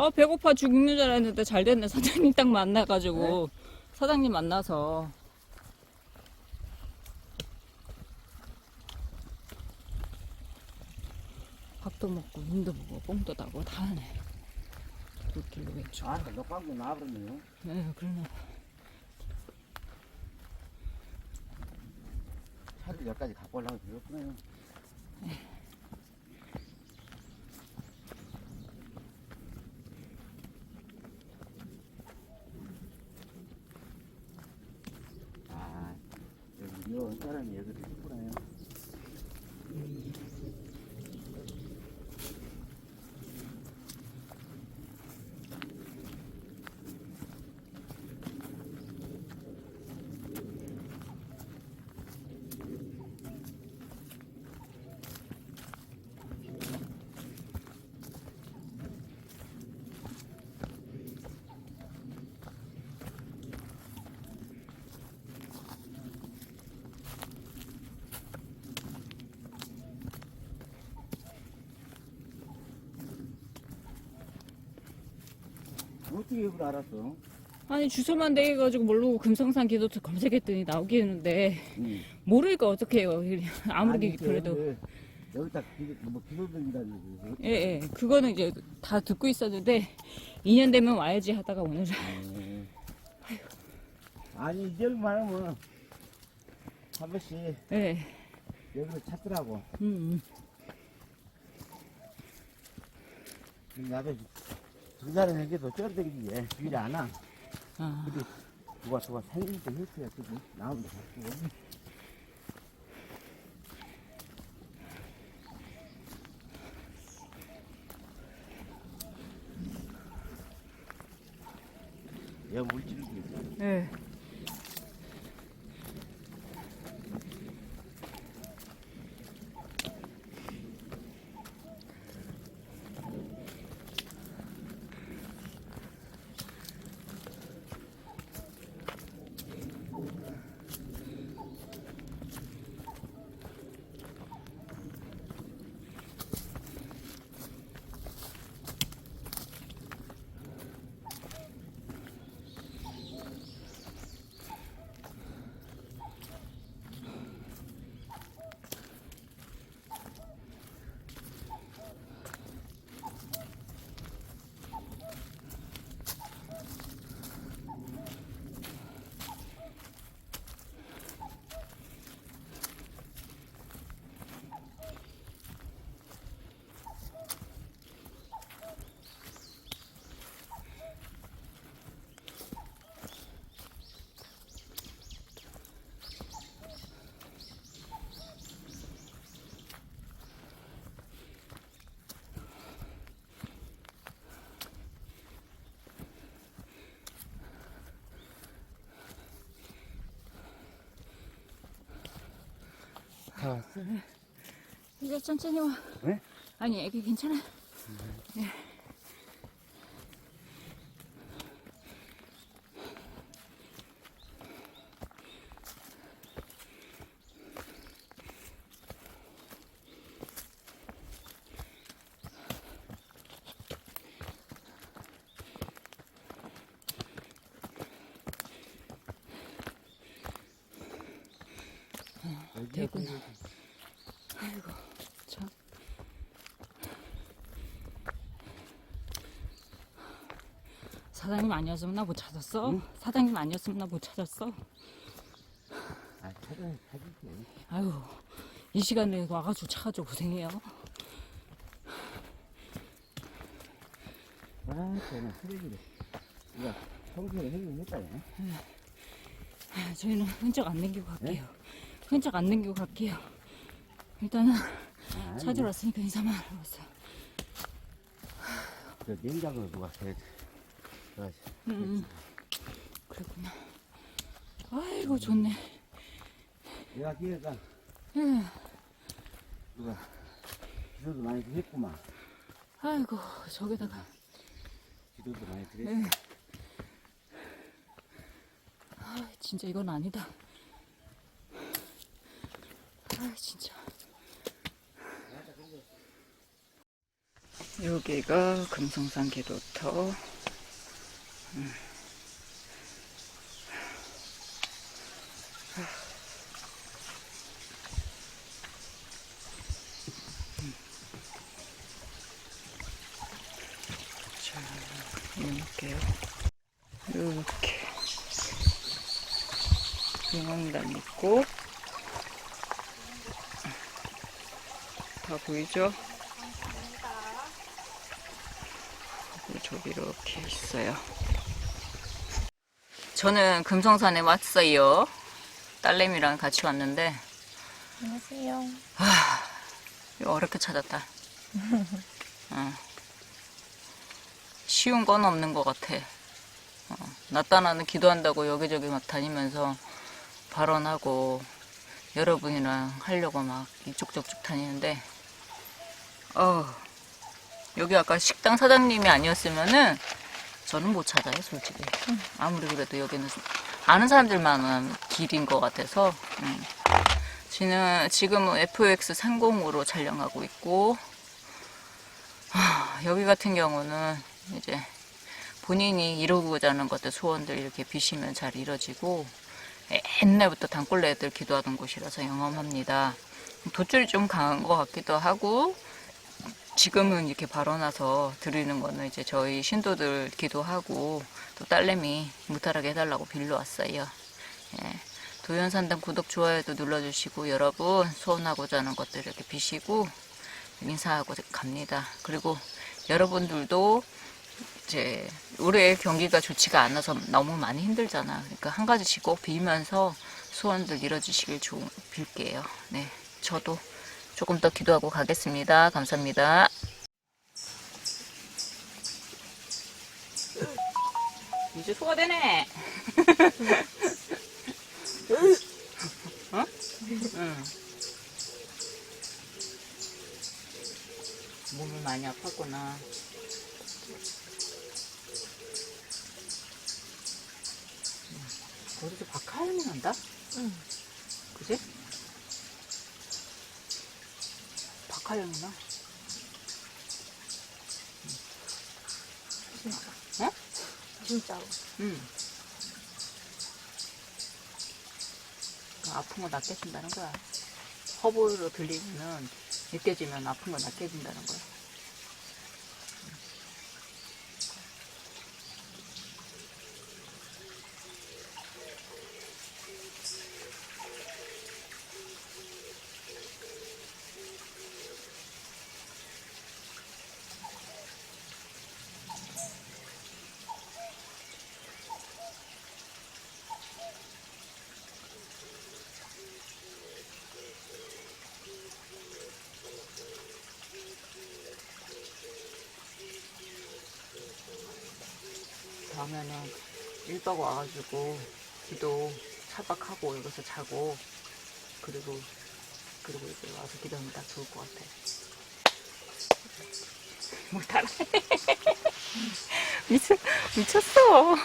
아 배고파 죽는 줄 알았는데 잘 됐네. 사장님 딱 만나가지고. 사장님 만나서. 밥도 먹고 눈도 보고 뽕도 따고 다 하네. 돌길로 왼쪽 아, 너 광고 나와버렸네요. 네 그러네. 차를 여기까지 갖고 올라고 그랬구나 어떻게 이걸 알았어? 아니 주소만 대가지고 모르고 금성산 기도트 검색했더니 나오겠는데 응. 모르니까 어떡해요 아무리 그래도 여기, 여기다 뭐 기도 드린다는 거지. 예, 예. 그거는 이제 다 듣고 있었는데 2년 되면 와야지 하다가 오늘 네. 아니 이제만 하면 한 번씩 예. 여기를 찾더라고. 음. 나도 두 달은 해도 쩔대기지 비리 안 와. 아. 근데 누가 누가 생일 때 했어야 나무도 갖고. 얘 물질이 있어. 예. 다 왔어? 이제 천천히 와. 네? 아니, 애기 괜찮아. 예. 되구나. 아이고, 참. 사장님 아니었으면 나 못 찾았어. 응? 사장님 아니었으면 나 못 찾았어. 아, 찾을게. 아유, 이 시간에 와가지고 찾아줘 고생해요. 아, 쟤는 쓰레기를. 이거 청소를 해주면 했다, 야. 아, 저희는 흔적 안 남기고 갈게요. 네? 흔적 안 남기고 갈게요. 일단은 아, 찾으러 왔으니까 인사만 하러 왔어요. 저 냉장고를 누가 해. 저, 음, 그랬구나. 아이고, 좋네. 내가 기회가 음, 누가 기도도 많이 했구만. 아이고, 저기다가. 기도도 많이 드렸 예. 아, 진짜 이건 아니다. 아, 진짜. 여기가 금성산 기도터. 자, 이렇게요. 이렇게. 용왕단 있고, 다 보이죠? 그리고 저기 이렇게 있어요. 저는 금성산에 왔어요. 딸내미랑 같이 왔는데 안녕하세요. 이거 어렵게 찾았다. 어. 쉬운 건 없는 것 같아. 어. 나따나는 기도한다고 여기저기 막 다니면서 발언하고 여러분이랑 하려고 막 이쪽 저쪽 다니는데 어 여기 아까 식당 사장님이 아니었으면은 저는 못 찾아요 솔직히 아무리 그래도 여기는 아는 사람들만한 길인 것 같아서 음. 지금, 지금은 FX 30으로 촬영하고 있고, 하, 여기 같은 경우는 이제 본인이 이루고자 하는 것들, 소원들 이렇게 비시면 잘 이뤄지고, 옛날부터 단골레 애들 기도하던 곳이라서 영험합니다. 돛줄이 좀 강한 것 같기도 하고, 지금은 이렇게 발언나서 드리는 거는 이제 저희 신도들 기도하고, 또 딸내미 무탈하게 해달라고 빌려왔어요. 예. 도연산당 구독, 좋아요도 눌러주시고 여러분 소원하고자 하는 것들 이렇게 비시고 인사하고 갑니다. 그리고 여러분들도 이제 올해 경기가 좋지가 않아서 너무 많이 힘들잖아. 그러니까 한 가지씩 꼭 빌면서 소원들 이뤄주시길 조, 빌게요. 네, 저도 조금 더 기도하고 가겠습니다. 감사합니다. 이제 소화되네. 어? 응. 몸이 많이 아팠구나. 어디서 박하연이 난다? 응. 그지? 박하연이 나? 진짜. 어? 진짜로. 응. 그 아픈 거 낫게 해준다는 거야. 허브로 들리면은 느껴지면 아픈 거 낫게 해준다는 거야. 다음에는 1박 와가지고 기도 차박하고 여기서 자고 그리고 그리고 이제 와서 기도하면 딱 좋을 것 같아. 뭐 따라 미쳤 미쳤어.